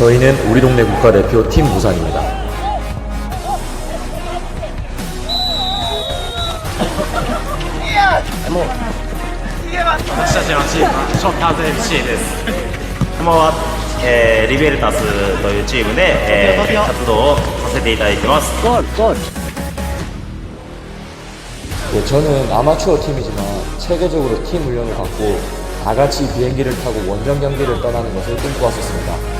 저희는 우리 동네 국가대표 팀 부산입니다. 私たちのチームはショッターズ FC ですこんばんは、えーリベルタスというチームで、えー活動をさせていただいてます 예, 저는 아마추어 팀이지만 체계적으로 팀 훈련을 갖고 다 같이 비행기를 타고 원정 경기를 떠나는 것을 꿈꿔왔었습니다.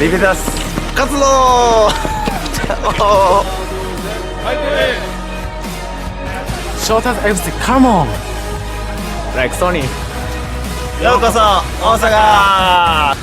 リベダス勝つぞファイトレイショータス FC カモンライクソニーようこそ大阪。